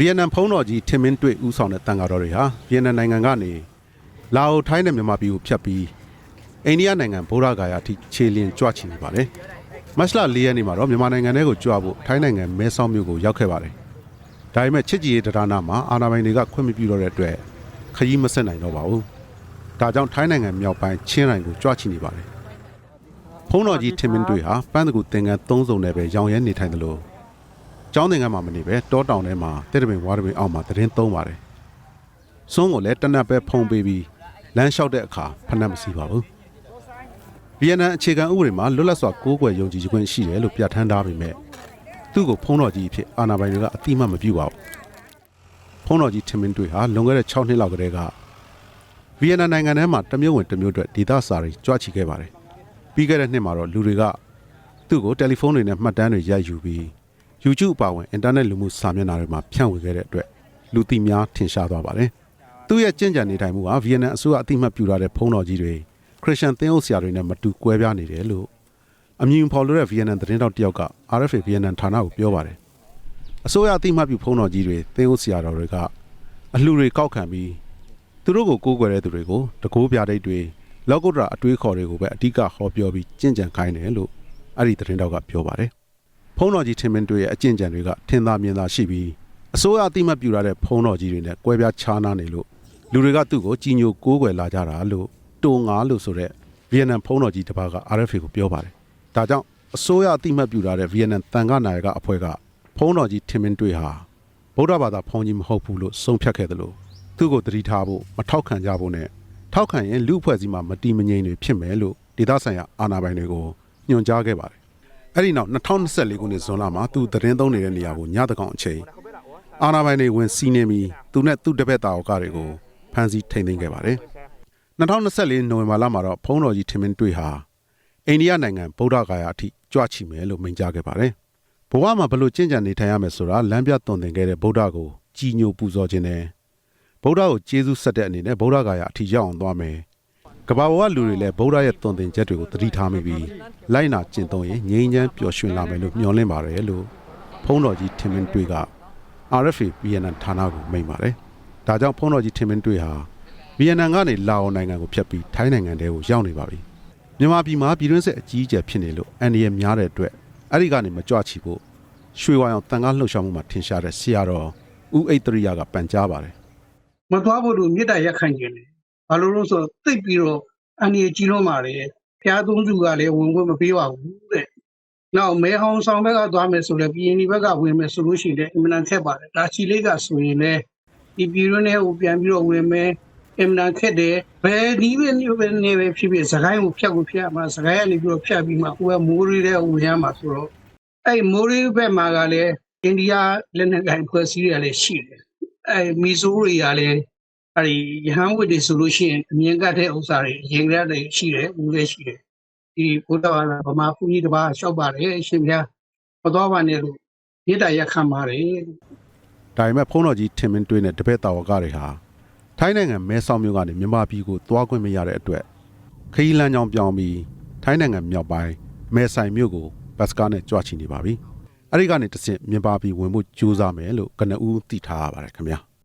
ဗီယက်နမ်ဖုံးတော်ကြီးထင်မင်းတွေ့ဦးဆောင်တဲ့တန်ဃာတော်တွေဟာဗီယက်နမ်နိုင်ငံကနေလာအိုထိုင်းနဲ့မြန်မာပြည်ကိုဖြတ်ပြီးအိန္ဒိယနိုင်ငံဗုဒ္ဓဂါယာအထိခြေလျင်ကြွချီနေပါတယ်မတ်လ၄ရက်နေ့မှာတော့မြန်မာနိုင်ငံထဲကိုကြွဖို့ထိုင်းနိုင်ငံမဲဆောက်မြို့ကိုရောက်ခဲ့ပါတယ်ဒါပေမဲ့ချစ်ကြည်ရေးတရားနာမှာအာဏာပိုင်တွေကခွင့်မပြုတော့တဲ့အတွက်ခရီးမဆက်နိုင်တော့ပါဘူးဒါကြောင့်ထိုင်းနိုင်ငံမြောက်ပိုင်းချင်းရိုင်ကိုကြွချီနေပါတယ်ဖုံးတော်ကြီးထင်မင်းတွေ့ဟာပန်းတကူသင်္ကန်း၃စုံနဲ့ပဲရောင်ရဲနေထိုင်တယ်လို့ ကျောင်းသင်္ကန်းမှာမနေပဲတောတောင်ထဲမှာတဲ့တပင်ဝါတပင်အောက်မှာသတရင်သုံးပါတယ်။စွန်းကိုလည်းတနက်ပဲဖုံပေးပြီးလမ်းလျှောက်တဲ့အခါဖနှက်မစီပါဘူး။ဗီယက်နမ်အခြေခံဥပဒေမှာလွတ်လပ်စွာကိုးကွယ်ယုံကြည်ခွင့်ရှိတယ်လို့ပြဋ္ဌာန်းထားပေမဲ့သူ့ကိုဖုံးတော်ကြီးအဖြစ်အာဏာပိုင်တွေကအတိအမှတ်မပြုပါဘူး။ဖုံးတော်ကြီးထင်မင်းတွေ့ဟာလွန်ခဲ့တဲ့6နှစ်လောက်ကတည်းကဗီယက်နမ်နိုင်ငံထဲမှာတစ်မျိုးဝင်တစ်မျိုးအတွက်ဒေသစာတွေကြွားချီခဲ့ပါတယ်။ပြီးခဲ့တဲ့နှစ်မှာတော့လူတွေကသူ့ကိုတယ်လီဖုန်းတွေနဲ့မှတ်တမ်းတွေရိုက်ယူပြီး YouTube အပါအဝင်အင်တာနက်လူမှုစာမျက်နှာတွေမှာဖြန့်ဝေခဲ့တဲ့အတွက်လူသိများထင်ရှားသွားပါတယ်။သူ့ရဲ့ကြင်ကြံနေထိုင်မှုဟာဗီယက်နမ်အစိုးရအတိအမှတ်ပြုထားတဲ့ဖုံးတော်ကြီးတွေခရစ်ယာန်သင်းအုပ်ဆရာတွေနဲ့မတူကွဲပြားနေတယ်လို့အမည်ဖော်လို့တဲ့ဗီယက်နမ်သတင်းတောက်တစ်ယောက်က RFA ဗီယက်နမ်ဌာနကိုပြောပါတယ်။အစိုးရအတိအမှတ်ပြုဖုံးတော်ကြီးတွေသင်းအုပ်ဆရာတော်တွေကအလှူတွေကောက်ခံပြီးသူတို့ကိုကိုးကွယ်တဲ့သူတွေကိုတကိုးပြဒိတ်တွေလောက်ကုတ္တရာအတွေးခေါ်တွေကိုပဲအဓိကဟောပြောပြီးကြင်ကြံခိုင်းတယ်လို့အဲ့ဒီသတင်းတောက်ကပြောပါတယ်။ ဖုံးတော်ကြီးထင်မင်းတွေရဲ့အကျင့်ကြံတွေကထင်သာမြင်သာရှိပြီးအစိုးရအတိမတ်ပြူလာတဲ့ဖုံးတော်ကြီးတွေနဲ့ကွဲပြားခြားနားနေလို့လူတွေကသူ့ကိုကြီးညိုကိုးကွယ်လာကြတာလို့တုံငါလို့ဆိုတဲ့ဗီယက်နမ်ဖုံးတော်ကြီးတစ်ပါးက RFA ကိုပြောပါတယ်။ဒါကြောင့်အစိုးရအတိမတ်ပြူလာတဲ့ဗီယက်နမ်တန်ခါနာယကအဖွဲ့ကဖုံးတော်ကြီးထင်မင်းတွေဟာဗုဒ္ဓဘာသာဖုံးကြီးမဟုတ်ဘူးလို့ဆုံးဖြတ်ခဲ့တယ်လို့သူ့ကိုတတိထားဖို့မထောက်ခံကြဖို့နဲ့ထောက်ခံရင်လူအဖွဲ့အစည်းမှာမတီမငြိမ်တွေဖြစ်မယ်လို့ဒေသဆိုင်ရာအာဏာပိုင်တွေကိုညွှန်ကြားခဲ့ပါတယ်။ အဲ့ဒီနောက်2024ခုနှစ်ဇွန်လမှာသူသတင်းသုံးနေတဲ့နေရာကိုညတကောင်အချိန်အာနာပိုင်တွေဝင်စီးနေပြီးသူနဲ့သူ့တပည့်တာဝကတွေကိုဖမ်းဆီးထိန်းသိမ်းခဲ့ပါတယ်။2024နိုဝင်ဘာလမှာတော့ဖုံးတော်ကြီးထင်မင်းတွေ့ဟာအိန္ဒိယနိုင်ငံဗုဒ္ဓဂါယာအထိကြွချီမယ်လို့မိန့်ကြားခဲ့ပါတယ်။ဘဝမှာဘလို့ကျင့်ကြံနေထိုင်ရမယ်ဆိုတာလမ်းပြသွန်သင်ခဲ့တဲ့ဗုဒ္ဓကိုကြည်ညိုပူဇော်ခြင်းနဲ့ဗုဒ္ဓကိုကျေးဇူးဆက်တဲ့အနေနဲ့ဗုဒ္ဓဂါယာအထိရောက်အောင်သွားမယ်။ ကမ္ဘာပေါ်ကလူတွေလည်းဗုဒ္ဓရဲ့သွန်သင်ချက်တွေကိုသတိထားမိပြီးလိုက်နာကျင့်သုံးရင်ငြိမ်းချမ်းပျော်ရွှင်လာမယ်လို့မျှော်လင့်ပါတယ်လို့ဖုံးတော်ကြီးထင်မင်းတွေ့က RFA VNN ဌာနကိုမိန့်ပါတယ်။ဒါကြောင့်ဖုံးတော်ကြီးထင်မင်းတွေ့ဟာ VNN ကနေလာအိုနိုင်ငံကိုဖြတ်ပြီးထိုင်းနိုင်ငံထဲကိုရောက်နေပါပြီ။မြန်မာပြည်မှာပြည်တွင်းစစ်အကြီးအကျယ်ဖြစ်နေလို့အန်ဒီရများတဲ့အတွက်အဲ့ဒီကနေမကြွချီဖို့ရွှေဝါရောင်တန်ကားလှုပ်ရှားမှုမှာထင်ရှားတဲ့ဆရာတော်ဦးအိတ်တရိယကပန်ကြားပါတယ်မသွားဖို့လို့မေတ္တာရက်ခံခြင်းတယ် ဘာလို့လို့ဆိုတော့သိပ်ပြီးတော့အန္တရာယ်ကြီးလို့မာတယ်ဘုရားသုံးစုကလည်းဝင်ခွင့်မပေးပါဘူးတဲ့နောက်မဲဟောင်းဆောင်ဘက်ကသွားမယ်ဆိုလည်းပြည်ရင်ဒီဘက်ကဝင်မယ်ဆိုလို့ရှိရင်လည်းအမှန်တန်ခက်ပါတယ်ဒါချီလေးကဆိုရင်လည်းဒီပြည်ရင်းနဲ့ဟိုပြန်ပြီးတော့ဝင်မယ်အမှန်တန်ခက်တယ်ဘယ်နည်းပဲနည်းပဲနေပဲဖြစ်ဖြစ်စကိုင်းကိုဖြတ်ကိုဖြတ်မှာစကိုင်းကနေပြီးတော့ဖြတ်ပြီးမှဟိုကမိုးရီးတဲ့ဝင်ရမှာဆိုတော့အဲ့မိုးရီးဘက်မှာကလည်းအိန္ဒိယလက်နက်ကိုင်ဖွဲ့စည်းရလည်းရှိတယ်အဲ့မီဆိုးတွေကလည်း အဲ့ဒီရဟန်းဝတ်တွေဆိုလို့ရှိရင်အမြင်ကတ်တဲ့ဥစ္စာတွေရင်ကြတဲ့ရှိတယ်ဦးလည်းရှိတယ်ဒီဘုရားဘာသာဗမာဘုန်းကြီးတစ်ပါးလျှောက်ပါတယ်အရှင်ဘုရားမတော်ပါနဲ့လို့မေတ္တာရက်ခံပါတယ်။ဒါပေမဲ့ဖုံးတော်ကြီးထင်မင်းတွေ့တဲ့တပည့်တာဝကတွေဟာထိုင်းနိုင်ငံမဲဆောက်မြို့ကနေမြန်မာပြည်ကိုသွားခွင့်မရတဲ့အတွက်ခရီးလမ်းကြောင်းပြောင်းပြီးထိုင်းနိုင်ငံမြောက်ပိုင်းမဲဆိုင်မြို့ကိုဘတ်စကားနဲ့ကြွချီနေပါပြီ။အဲ့ဒီကနေတဆင့်မြန်မာပြည်ဝင်ဖို့ကြိုးစားမယ်လို့ကနဦးသိထားရပါတယ်ခင်ဗျာ။